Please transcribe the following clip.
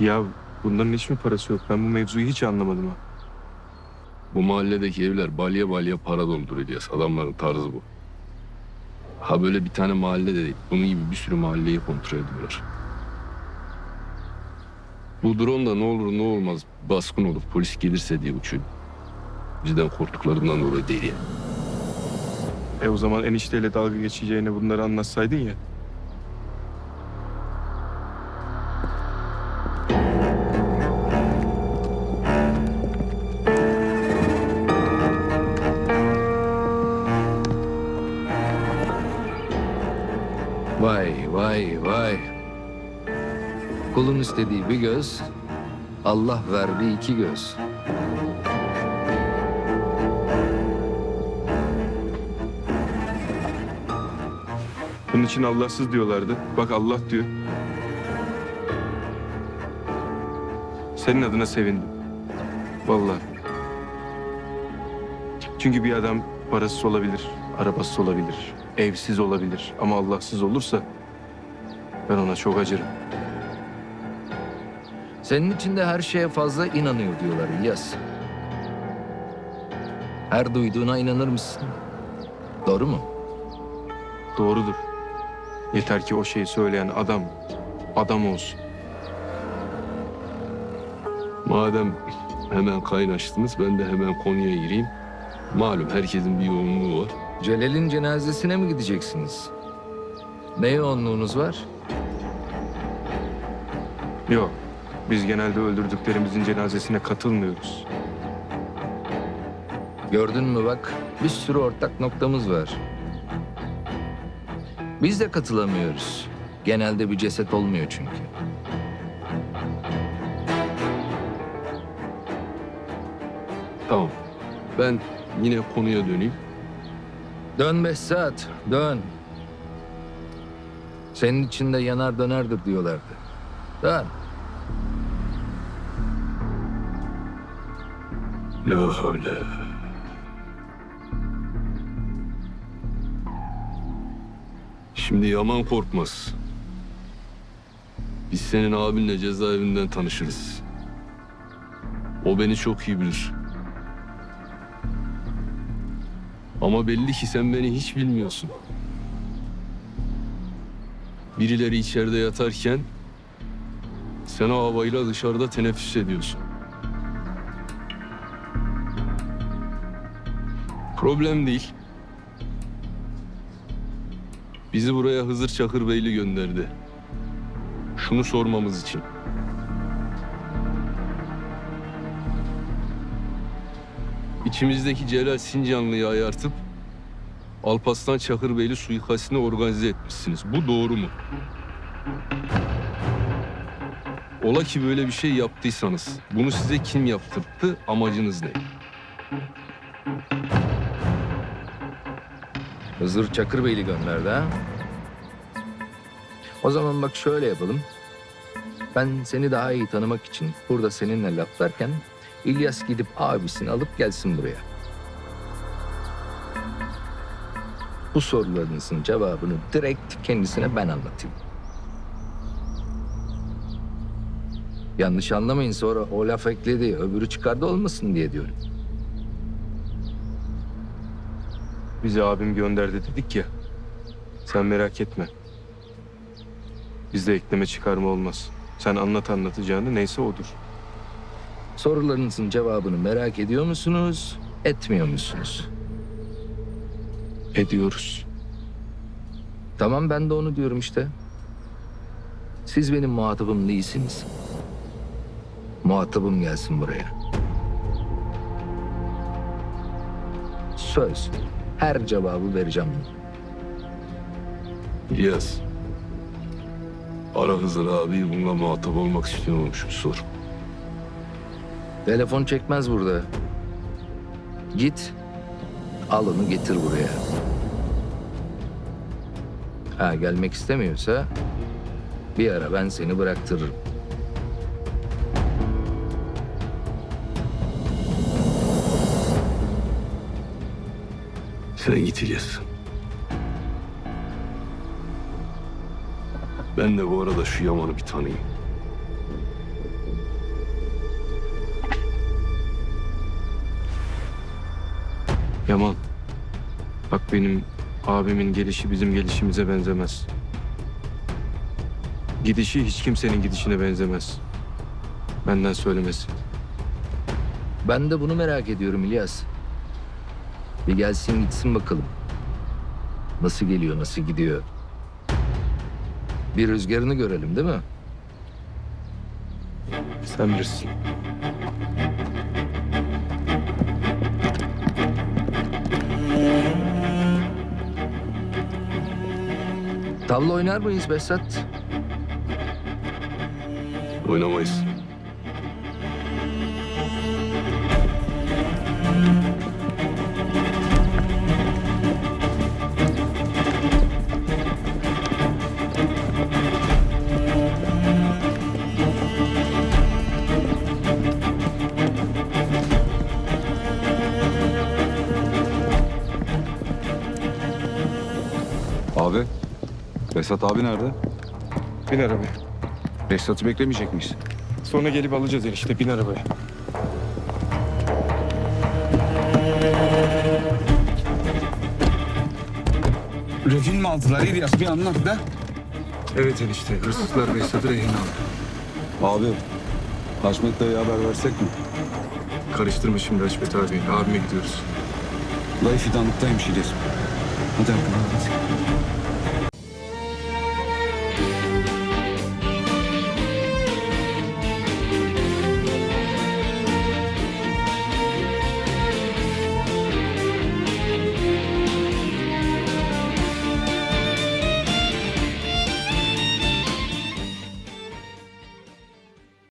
Ya bunların hiç mi parası yok? Ben bu mevzuyu hiç anlamadım ha. Bu mahalledeki evler balya balya para dolduruyor İlyas. Adamların tarzı bu. Ha böyle bir tane mahalle de değil. Bunun gibi bir sürü mahalleyi kontrol ediyorlar. Bu drone da ne olur ne olmaz baskın olur. Polis gelirse diye uçuyor. Bizden korktuklarından dolayı değil yani. E o zaman enişteyle dalga geçeceğine bunları anlatsaydın ya. Vay vay. Kulun istediği bir göz, Allah verdi iki göz. Bunun için Allahsız diyorlardı. Bak Allah diyor. Senin adına sevindim. Vallahi. Çünkü bir adam parasız olabilir, arabasız olabilir, evsiz olabilir. Ama Allahsız olursa ben ona çok acırım. Senin için de her şeye fazla inanıyor diyorlar İlyas. Her duyduğuna inanır mısın? Doğru mu? Doğrudur. Yeter ki o şeyi söyleyen adam, adam olsun. Madem hemen kaynaştınız ben de hemen konuya gireyim. Malum herkesin bir yoğunluğu var. Celal'in cenazesine mi gideceksiniz? Ne yoğunluğunuz var? Yok, biz genelde öldürdüklerimizin cenazesine katılmıyoruz. Gördün mü bak, bir sürü ortak noktamız var. Biz de katılamıyoruz. Genelde bir ceset olmuyor çünkü. Tamam. Ben yine konuya döneyim. Dön Behzat, dön. Senin içinde yanar dönerdir diyorlardı. Dön. La. Şimdi Yaman korkmaz. Biz senin abinle cezaevinden tanışırız. O beni çok iyi bilir. Ama belli ki sen beni hiç bilmiyorsun. Birileri içeride yatarken sen o havayla dışarıda teneffüs ediyorsun. Problem değil. Bizi buraya Hızır Çakırbeyli gönderdi. Şunu sormamız için. İçimizdeki Celal Sincanlı'yı ayartıp Alpaslan Çakırbeyli suikastini organize etmişsiniz. Bu doğru mu? Ola ki böyle bir şey yaptıysanız bunu size kim yaptırttı? Amacınız ne? Hızır Çakırbeyli gönderdi ha? O zaman bak şöyle yapalım. Ben seni daha iyi tanımak için burada seninle laflarken İlyas gidip abisini alıp gelsin buraya. Bu sorularınızın cevabını direkt kendisine ben anlatayım. Yanlış anlamayın sonra o laf ekledi, öbürü çıkardı olmasın diye diyorum. Bizi abim gönderdi dedik ya. Sen merak etme. Bizde ekleme çıkarma olmaz. Sen anlat anlatacağını neyse odur. Sorularınızın cevabını merak ediyor musunuz, etmiyor musunuz? Ediyoruz. Tamam ben de onu diyorum işte. Siz benim muhatabım değilsiniz. Muhatabım gelsin buraya. Söz. Her cevabı vereceğim. İlyas. Ara Hızır abi bununla muhatap olmak istiyormuş bir sor. Telefon çekmez burada. Git. Al onu getir buraya. Ha gelmek istemiyorsa bir ara ben seni bıraktırırım. Sen İlyas. Ben de bu arada şu Yaman'ı bir tanıyayım. Yaman. Bak benim abimin gelişi bizim gelişimize benzemez. Gidişi hiç kimsenin gidişine benzemez. Benden söylemesi. Ben de bunu merak ediyorum İlyas. Bir gelsin gitsin bakalım. Nasıl geliyor, nasıl gidiyor? Bir rüzgarını görelim değil mi? Sen bilirsin. Tavla oynar mıyız Behzat? Oynamayız. Abi, Besat abi nerede? Bin arabaya. Besat'ı beklemeyecek miyiz? Sonra gelip alacağız enişte. Bin arabaya. Rehin mi aldılar İlyas bir anlat da. Evet enişte. Hırsızlar Behzat'ı rehin aldı. Abi, Haşmet dayıya haber versek mi? Karıştırma şimdi Haşmet abi. Abime gidiyoruz. Dayı fidanlıktaymış İlyas. Hadi abi, hadi.